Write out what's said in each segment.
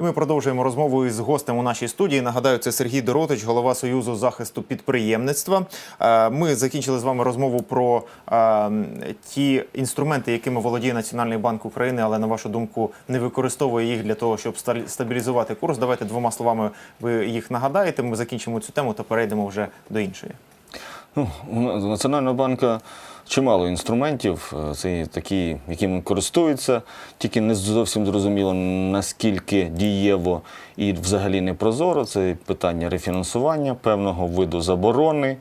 І ми продовжуємо розмову із гостем у нашій студії. Нагадаю, це Сергій Доротич, голова Союзу захисту підприємництва. Е, Ми закінчили з вами розмову про е, ті інструменти, якими володіє Національний банк України, але на вашу думку не використовує їх для того, щоб ста- стабілізувати курс. Давайте двома словами ви їх нагадаєте. Ми закінчимо цю тему та перейдемо вже до іншої. Ну, у Національного банку чимало інструментів, е, це такі, якими користуються, тільки не зовсім зрозуміло, наскільки дієво і взагалі не прозоро. Це питання рефінансування, певного виду заборони,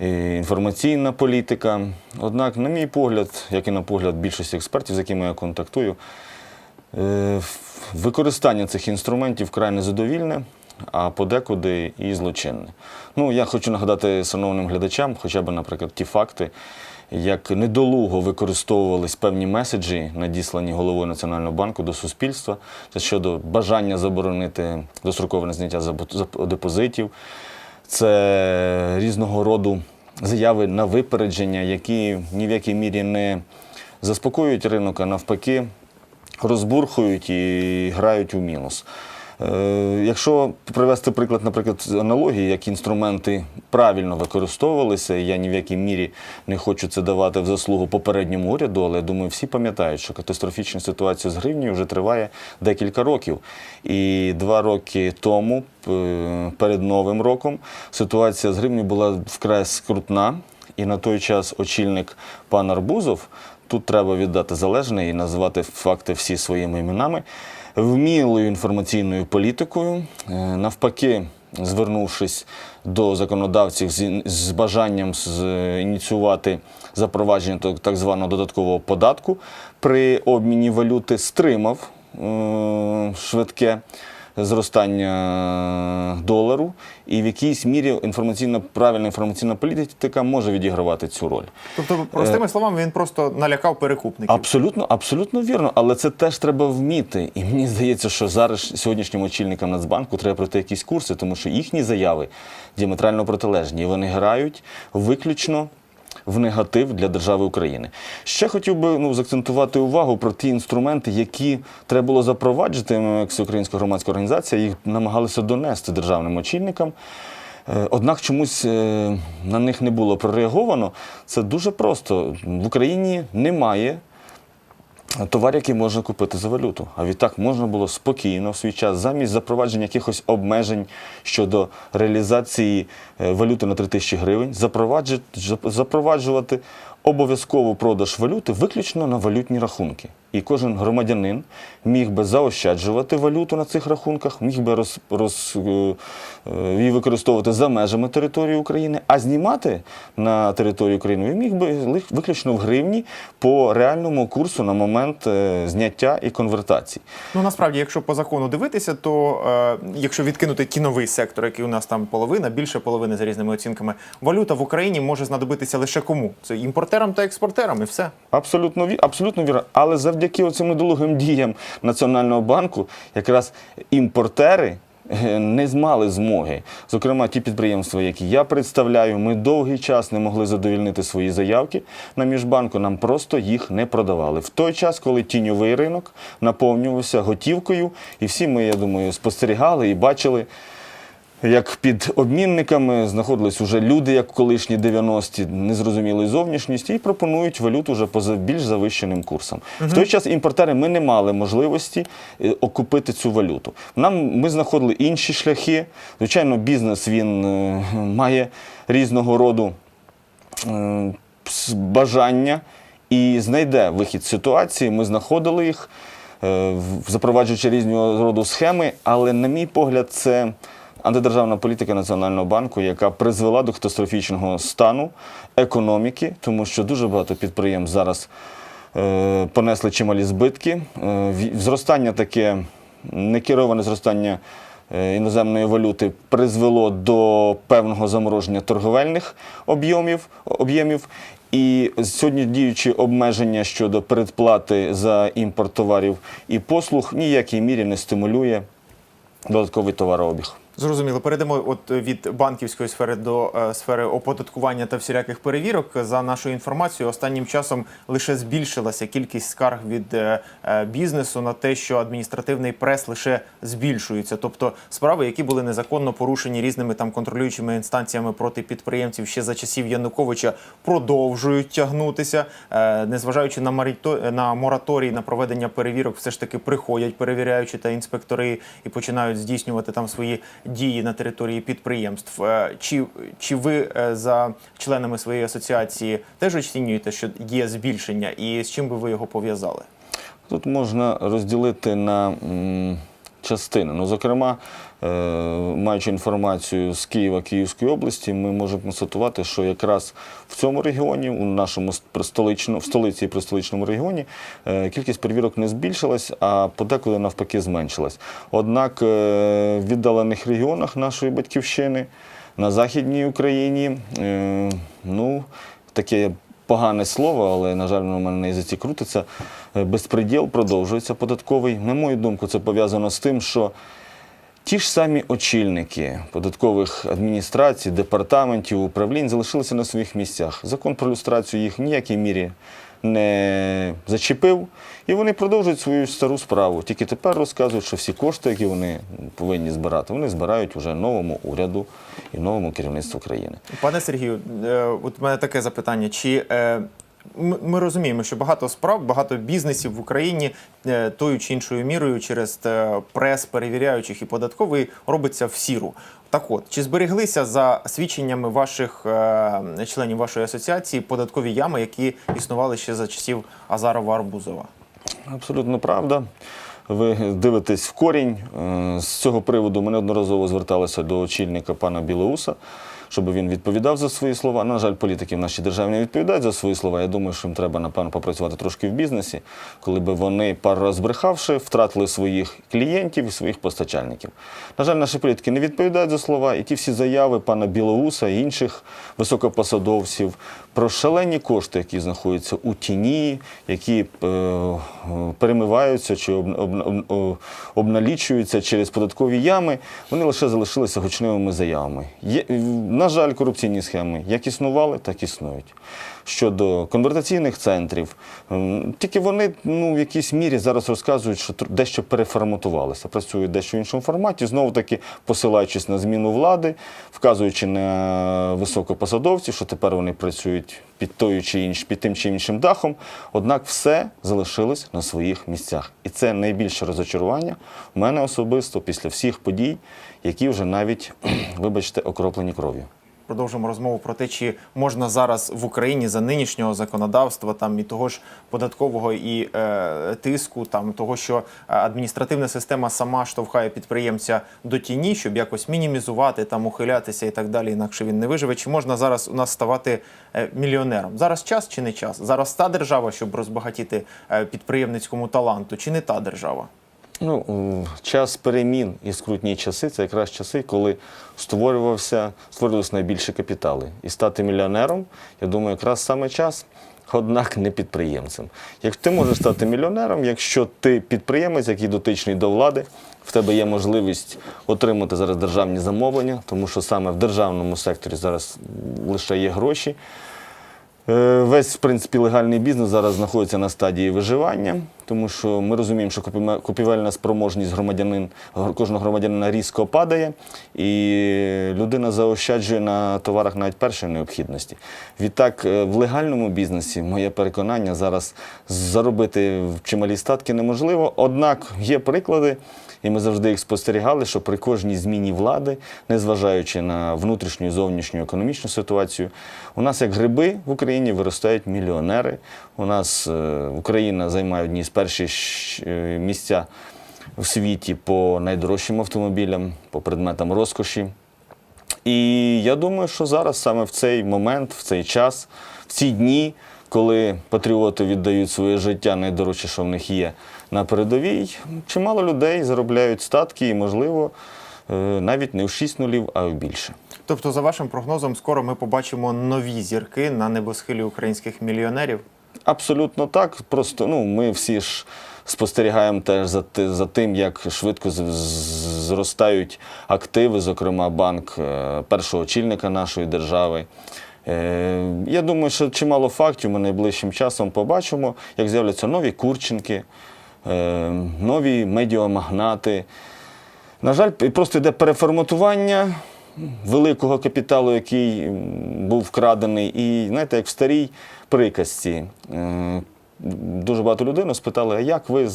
е, інформаційна політика. Однак, на мій погляд, як і на погляд більшості експертів, з якими я контактую, Е, Використання цих інструментів вкрай незадовільне, а подекуди і злочинне. Ну, я хочу нагадати шановним глядачам, хоча б, наприклад, ті факти, як недолуго використовувались певні меседжі, надіслані головою Національного банку до суспільства, це щодо бажання заборонити дострокове зняття депозитів, це різного роду заяви на випередження, які ні в якій мірі не заспокоюють ринок, а навпаки розбурхують і грають у мінус. Е, Якщо привести приклад, наприклад, з аналогії, як інструменти правильно використовувалися, я ні в якій мірі не хочу це давати в заслугу попередньому уряду, але я думаю, всі пам'ятають, що катастрофічна ситуація з гривнею вже триває декілька років. І два роки тому, е, перед Новим роком, ситуація з гривнею була вкрай скрутна. І на той час очільник пан Арбузов, тут треба віддати залежне і назвати факти всі своїми іменами, вмілою інформаційною політикою, е, навпаки, звернувшись до законодавців з, бажанням з, ініціювати запровадження так- так званого додаткового податку при обміні валюти, стримав е, швидке зростання долару, і в якійсь мірі інформаційна правильна інформаційна політика може відігравати цю роль. Тобто, простими словами, він просто налякав перекупників. Абсолютно, абсолютно вірно, але це теж треба вміти. І мені здається, що зараз сьогоднішнім очільникам Нацбанку треба пройти якісь курси, тому що їхні заяви діаметрально протилежні. І вони грають виключно в негатив для держави України. Ще хотів би ну, заакцентувати увагу про ті інструменти, які треба було запроваджувати. Ми, Українська громадська організація, їх намагалися донести державним очільникам. Е, Однак чомусь е, на них не було прореаговано. Це дуже просто. В Україні немає товар, який можна купити за валюту. А відтак можна було спокійно в свій час, замість запровадження якихось обмежень щодо реалізації е, валюти на 3 тисячі гривень, запроваджу- запроваджувати обов'язково продаж валюти виключно на валютні рахунки. І кожен громадянин міг би заощаджувати валюту на цих рахунках, міг би роз, роз, е, е, її використовувати за межами території України, а знімати на території України він міг би виключно в гривні по реальному курсу на момент е, зняття і конвертації. Ну насправді, якщо по закону дивитися, то е, якщо відкинути кіновий сектор, який у нас там половина, більше половини за різними оцінками, валюта в Україні може знадобитися лише кому? Це імпортерам та експортерам, і все. Абсолютно абсолютно вірно. Але завдяки цим недолугим діям Національного банку, якраз імпортери. е, Не змали змоги. Зокрема, ті підприємства, які я представляю, ми довгий час не могли задовільнити свої заявки на міжбанку. Нам просто їх не продавали. В той час, коли тіньовий ринок наповнювався готівкою, і всі ми, я думаю, спостерігали і бачили, як під обмінниками знаходились уже люди, як колишні 90-ті, незрозумілої зовнішністі, і пропонують валюту вже по більш завищеним курсам. В той час імпортери ми не мали можливості е, окупити цю валюту. Нам ми знаходили інші шляхи. Звичайно, бізнес він е, має різного роду е, бажання і знайде вихід з ситуації. Ми знаходили їх, запроваджуючи різного роду схеми, але, на мій погляд, це антидержавна політика Національного банку, яка призвела до катастрофічного стану економіки, тому що дуже багато підприємств зараз е, понесли чималі збитки. Е, Зростання таке некероване зростання е, іноземної валюти призвело до певного замороження торговельних об'ємів. об'ємів. І сьогодні діючі обмеження щодо передплати за імпорт товарів і послуг ніякій мірі не стимулює додатковий товарообіг. Зрозуміло, перейдемо от від банківської сфери до е, сфери оподаткування та всіляких перевірок. За нашою інформацією, останнім часом лише збільшилася кількість скарг від е, е, бізнесу на те, що адміністративний прес лише збільшується. Тобто справи, які були незаконно порушені різними там контролюючими інстанціями проти підприємців ще за часів Януковича, продовжують тягнутися, незважаючи на маріто- на мораторій на проведення перевірок, все ж таки приходять перевіряючі та інспектори і починають здійснювати там свої дії на території підприємств. Е, Чи, чи ви е, за членами своєї асоціації теж оцінюєте, що є збільшення, і з чим би ви його пов'язали? Тут можна розділити на частини. Ну, зокрема, е, маючи інформацію з Києва, Київської області, ми можемо констатувати, що якраз в цьому регіоні, у нашому в столиці і пристоличному регіоні, е, кількість перевірок не збільшилась, а подекуди навпаки зменшилась. Однак е, в віддалених регіонах нашої батьківщини на Західній Україні, ну, таке погане слово, але, на жаль, воно в мене на язиці крутиться. Е, Безпреділ продовжується податковий. На мою думку, це пов'язано з тим, що ті ж самі очільники податкових адміністрацій, департаментів, управлінь залишилися на своїх місцях. Закон про люстрацію їх в ніякій мірі не зачепив, і вони продовжують свою стару справу. Тільки тепер розказують, що всі кошти, які вони повинні збирати, вони збирають уже новому уряду і новому керівництву країни. Пане Сергію, е, от у мене таке запитання: чи е, ми розуміємо, що багато справ, багато бізнесів в Україні е, тою чи іншою мірою через е, прес перевіряючих і податковий робиться в сіру. Так от, чи збереглися за свідченнями ваших е, членів вашої асоціації податкові ями, які існували ще за часів Азарова Арбузова? Абсолютно правда. Ви дивитесь в корінь. З цього приводу ми неодноразово зверталися до очільника пана Білоуса, щоб він відповідав за свої слова. На жаль, політики в нашій державі не відповідають за свої слова. Я думаю, що їм треба, напевно, попрацювати трошки в бізнесі, коли би вони, пару раз збрехавши, втратили своїх клієнтів і своїх постачальників. На жаль, наші політики не відповідають за слова, і ті всі заяви пана Білоуса і інших високопосадовців про шалені кошти, які знаходяться у тіні, які е, перемиваються чи об, об, об, обналічуються через податкові ями, вони лише залишилися гучними заявами. Є, на жаль, корупційні схеми як існували, так існують. Щодо конвертаційних центрів, тільки вони ну, в якійсь мірі зараз розказують, що дещо переформатувалися, працюють дещо в іншому форматі, знову таки посилаючись на зміну влади, вказуючи на високопосадовців, що тепер вони працюють під тою чи інш, під тим чи іншим дахом. Однак все залишилось на своїх місцях. І це найбільше розочарування в мене особисто після всіх подій, які вже навіть, вибачте, окроплені кров'ю. Продовжимо розмову про те, чи можна зараз в Україні за нинішнього законодавства, там і того ж податкового і е, тиску, там того, що е, адміністративна система сама штовхає підприємця до тіні, щоб якось мінімізувати, там ухилятися і так далі, інакше він не виживе. Чи можна зараз у нас ставати е, мільйонером? Зараз час чи не час? Зараз та держава, щоб розбагатіти е, підприємницькому таланту, чи не та держава? Ну, час перемін і скрутні часи це якраз часи, коли створювався, створювалися найбільші капітали. І стати мільйонером, я думаю, якраз саме час, однак не підприємцем. Як ти можеш стати мільйонером, якщо ти підприємець, який дотичний до влади, в тебе є можливість отримати зараз державні замовлення, тому що саме в державному секторі зараз лише є гроші. Е, Весь, в принципі, легальний бізнес зараз знаходиться на стадії виживання, тому що ми розуміємо, що купівельна спроможність громадянин, кожного громадянина різко падає, і людина заощаджує на товарах навіть першої необхідності. Відтак, е, в легальному бізнесі, моє переконання, зараз заробити чималі статки неможливо. Однак є приклади, і ми завжди їх спостерігали, що при кожній зміні влади, незважаючи на внутрішню і зовнішню економічну ситуацію, у нас як гриби в Україні виростають мільйонери. У нас е, Україна займає одні з перших е, місця в світі по найдорожчим автомобілям, по предметам розкоші. І я думаю, що зараз саме в цей момент, в цей час, в ці дні, коли патріоти віддають своє життя, найдорожче, що в них є на передовій, чимало людей заробляють статки і, можливо, е, навіть не в 6 нулів, а в більше. Тобто, за вашим прогнозом, скоро ми побачимо нові зірки на небосхилі українських мільйонерів. Абсолютно так. Просто ну, ми всі ж спостерігаємо теж за, за тим, як швидко зростають активи, зокрема банк е, першого очільника нашої держави. Е, Я думаю, що чимало фактів ми найближчим часом побачимо, як з'являться нові Курченки, е, нові медіамагнати. На жаль, просто йде переформатування великого капіталу, який був вкрадений. І знаєте, як в старій приказці. е, Дуже багато людей спитали, а як ви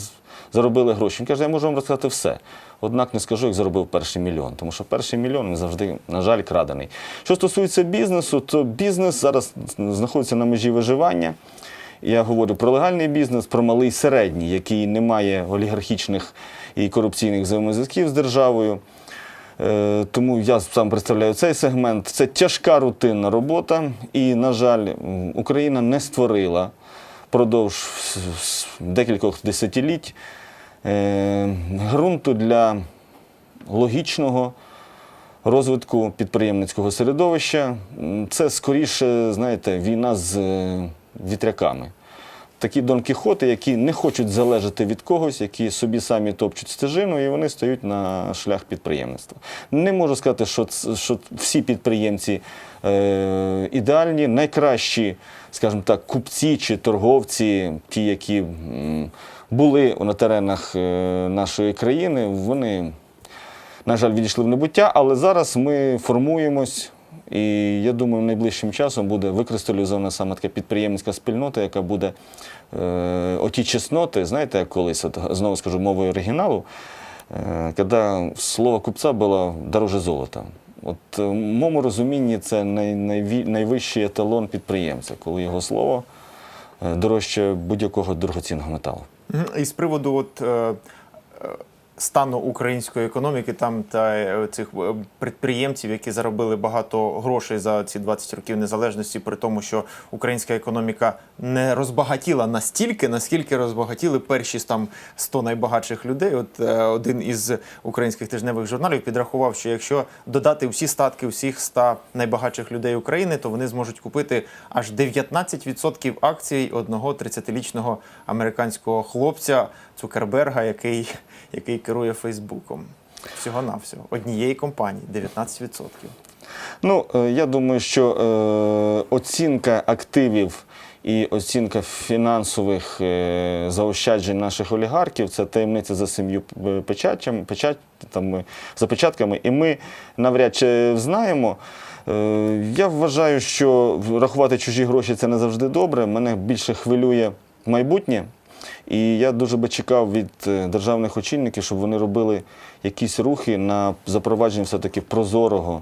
заробили гроші? Він каже, я можу вам розказати все. Однак не скажу, як заробив перший мільйон, тому що перший мільйон завжди, на жаль, крадений. Що стосується бізнесу, то бізнес зараз знаходиться на межі виживання. Я говорю про легальний бізнес, про малий середній, який не має олігархічних і корупційних взаємозв'язків з державою. Е, Тому я сам представляю цей сегмент. Це тяжка рутинна робота, і, на жаль, Україна не створила с- декількох десятиліть е, ґрунту для логічного розвитку підприємницького середовища. Це скоріше, знаєте, війна з е, вітряками. Такі Дон Кіхоти, які не хочуть залежати від когось, які собі самі топчуть стежину, і вони стають на шлях підприємництва. Не можу сказати, що, що всі підприємці е, ідеальні, найкращі, скажімо так, купці чи торговці, ті, які були на теренах е, нашої країни, вони на жаль, відійшли в небуття, але зараз ми формуємось. І я думаю, найближчим часом буде викристалізована саме така підприємницька спільнота, яка буде е, оті чесноти, знаєте, як колись, от, знову скажу мовою оригіналу, е, коли слово купця було дороже золота. От е, в моєму розумінні це най, найві- найвищий еталон підприємця, коли його слово е, дорожче будь-якого дорогоцінного металу. І з приводу от, е, е, стану української економіки там та е, цих е, підприємців, які заробили багато грошей за ці 20 років незалежності, при тому, що українська економіка не розбагатіла настільки, наскільки розбагатіли перші там 100 найбагатших людей. От е, один із українських тижневих журналів підрахував, що якщо додати всі статки всіх 100 найбагатших людей України, то вони зможуть купити аж 19% акцій одного 30-річного американського хлопця Цукерберга, який, який керує Фейсбуком. Всього навсього однієї компанії 19%. Ну, е, я думаю, що е, оцінка активів і оцінка фінансових е, заощаджень наших олігархів це таємниця за сім'ю е, печатями, печатами, за печатками, і ми навряд чи знаємо. Е, Я вважаю, що рахувати чужі гроші це не завжди добре. Мене більше хвилює майбутнє. І я дуже би чекав від е, державних очільників, щоб вони робили якісь рухи на запровадження все-таки прозорого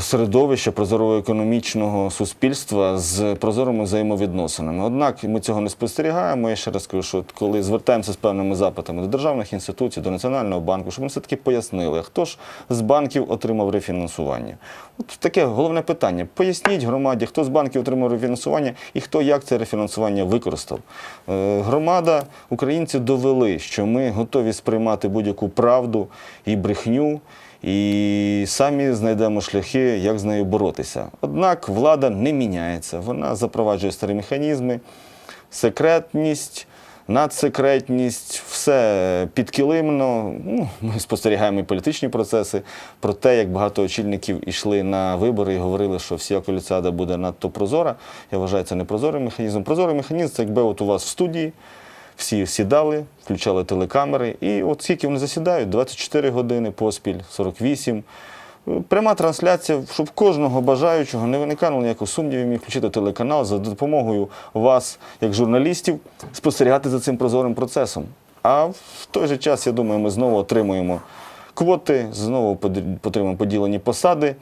середовища, прозорого економічного суспільства з прозорими взаємовідносинами. Однак ми цього не спостерігаємо. Я ще раз кажу, що коли звертаємося з певними запитами до державних інституцій, до Національного банку, щоб вони все-таки пояснили, хто ж з банків отримав рефінансування. От таке головне питання. Поясніть громаді, хто з банків отримав рефінансування і хто як це рефінансування використав. Е, Громада, українці довели, що ми готові сприймати будь-яку правду і брехню. І самі знайдемо шляхи, як з нею боротися. Однак влада не міняється, вона запроваджує старі механізми, секретність, надсекретність, все підкилимно. Ну, ми спостерігаємо і політичні процеси про те, як багато очільників йшли на вибори і говорили, що вся коліцяда буде надто прозора. Я вважаю, це не прозорий механізм. Прозорий механізм це якби от у вас в студії. Всі сідали, включали телекамери, і от скільки вони засідають, 24 години поспіль, 48. Пряма трансляція, щоб кожного бажаючого не виникало ніяких сумнівів, міг включити телеканал за допомогою вас, як журналістів, спостерігати за цим прозорим процесом. А в той же час, я думаю, ми знову отримуємо квоти, знову отримаємо поділені посади.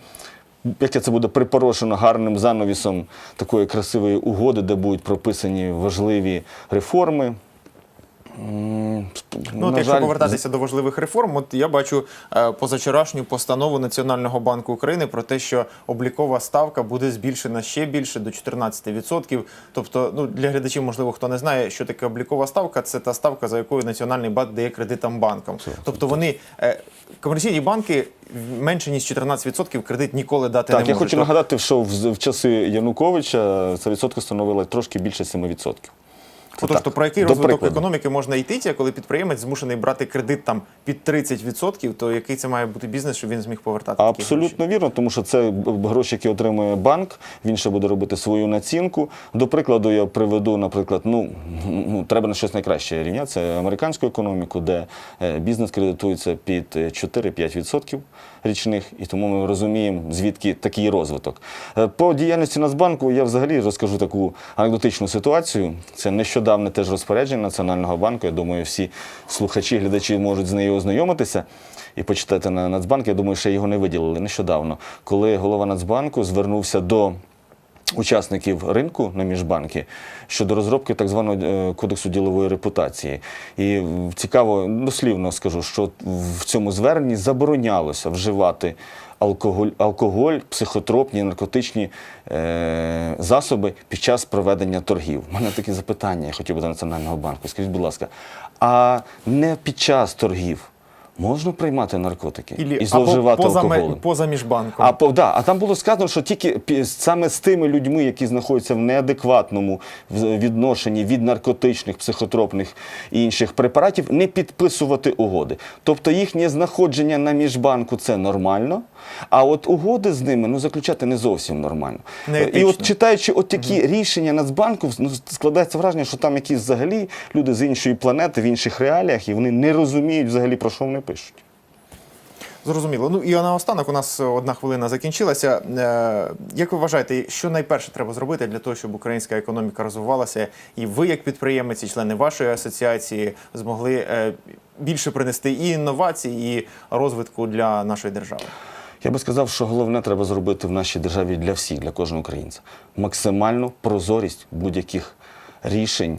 Яке це буде припорошено гарним занавісом такої красивої угоди, де будуть прописані важливі реформи. Ну, от якщо жаль, повертатися до важливих реформ, от я бачу е, позавчорашню постанову Національного банку України про те, що облікова ставка буде збільшена ще більше до 14%. Тобто, ну для глядачів, можливо, хто не знає, що таке облікова ставка, це та ставка, за якою Національний банк дає кредитам банкам. Тобто вони е, комерційні банки менше ніж 14% кредит ніколи дати Так, не я хочу нагадати, що в, в часи Януковича ця відсотка становила трошки більше 7%. Отож, то про який до розвиток прикладу. економіки можна йти, коли підприємець змушений брати кредит там під 30%, то який це має бути бізнес, щоб він зміг повертати такі гроші? Абсолютно вірно, тому що це гроші, які отримує банк. Він ще буде робити свою націнку. До прикладу, я приведу, наприклад, ну, ну треба на щось найкраще рівня. Це американську економіку, де е, бізнес кредитується під е, 4-5% річних, і тому ми розуміємо, звідки такий розвиток. Е, По діяльності Нацбанку я взагалі розкажу таку анекдотичну ситуацію. Це нещодавне теж розпорядження Національного банку. Я думаю, всі слухачі, глядачі можуть з нею ознайомитися і почитати на Нацбанк. Я думаю, ще його не виділили нещодавно, коли голова Нацбанку звернувся до. Учасників ринку на міжбанки щодо розробки так званого е, кодексу ділової репутації. І цікаво, дослівно скажу, що в цьому зверненні заборонялося вживати алкоголь, алкоголь психотропні, наркотичні е, засоби під час проведення торгів. У мене таке запитання, я хотів би до Національного банку. Скажіть, будь ласка, а не під час торгів можна приймати наркотики Ілі- і зловживати поза, алкоголем? поза міжбанком. А, по- да, а там було сказано, що тільки саме з тими людьми, які знаходяться в неадекватному відношенні від наркотичних, психотропних і інших препаратів, не підписувати угоди. Тобто їхнє знаходження на міжбанку це нормально, а от угоди з ними ну, заключати не зовсім нормально. Неетично. І от читаючи от такі рішення Нацбанку, ну, складається враження, що там якісь взагалі люди з іншої планети, в інших реаліях, і вони не розуміють взагалі, про що вони пишуть. Зрозуміло. Ну і наостанок у нас одна хвилина закінчилася. Е, Як ви вважаєте, що найперше треба зробити для того, щоб українська економіка розвивалася, і ви, як підприємець, і члени вашої асоціації, змогли е, більше принести і інновацій, і розвитку для нашої держави? Я би сказав, що головне треба зробити в нашій державі для всіх, для кожного українця. Максимальну прозорість будь-яких рішень,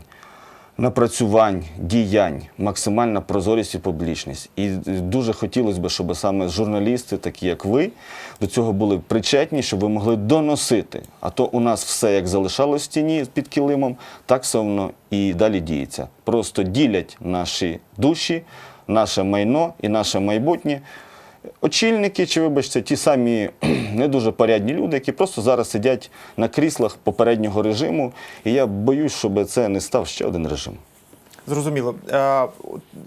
напрацювань, діянь, максимальна прозорість і публічність. І дуже хотілося б, щоб саме журналісти, такі як ви, до цього були причетні, щоб ви могли доносити. А то у нас все як залишалось в тіні під килимом, так воно і далі діється. Просто ділять наші душі, наше майно і наше майбутнє. Очільники, чи вибачте, ті самі не дуже порядні люди, які просто зараз сидять на кріслах попереднього режиму. І я боюсь, щоб це не став ще один режим. Зрозуміло. Е,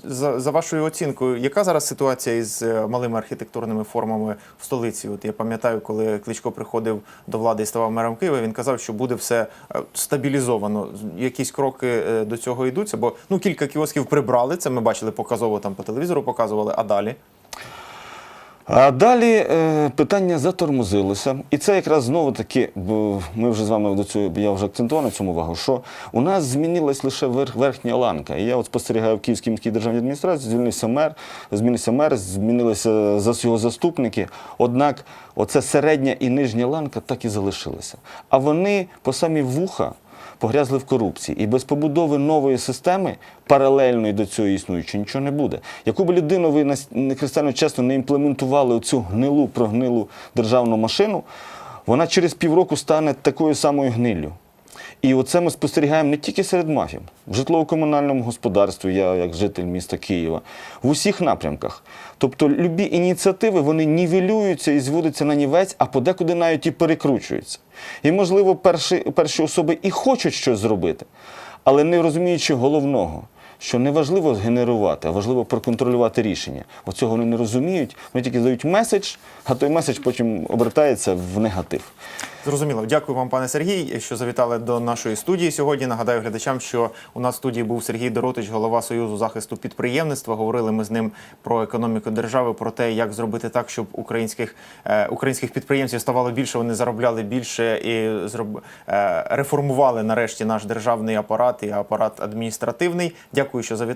За, за вашою оцінкою, яка зараз ситуація із е, малими архітектурними формами в столиці? От я пам'ятаю, коли Кличко приходив до влади і ставав мером Києва, він казав, що буде все е, стабілізовано. Якісь кроки до цього йдуться, бо ну кілька кіосків прибрали. Це ми бачили показово там по телевізору, показували. А далі А далі е, питання затормозилося. І це якраз знову таки, ми вже з вами до цього, я вже акцентував на цьому увагу, що у нас змінилась лише верх, верхня ланка. І я от спостерігаю в Київській міській державній адміністрації, звільнився мер, змінився мер, змінилися за його заступники. Однак оце середня і нижня ланка так і залишилися. А вони по самі вуха погрязли в корупції. І без побудови нової системи, паралельної до цього існуючої, нічого не буде. Яку б людину ви не кристально чесно не імплементували цю гнилу, прогнилу державну машину, вона через півроку стане такою самою гниллю. І оце ми спостерігаємо не тільки серед мафів, в житлово-комунальному господарстві, я як житель міста Києва, в усіх напрямках. Тобто любі ініціативи вони нівелюються і зводяться на нівець, а подекуди навіть і перекручуються. І, можливо, перші, перші особи і хочуть щось зробити, але не розуміючи головного. Що не важливо згенерувати, а важливо проконтролювати рішення. Оцього вони не розуміють. Вони тільки дають меседж, а той меседж потім обертається в негатив. Зрозуміло. Дякую вам, пане Сергій, що завітали до нашої студії сьогодні. Нагадаю глядачам, що у нас в студії був Сергій Доротич, голова Союзу захисту підприємництва. Говорили ми з ним про економіку держави, про те, як зробити так, щоб українських, е, українських підприємців ставало більше, вони заробляли більше і зроб, е, реформували нарешті наш державний апарат і апарат адміністративний. Дякую, що завітали.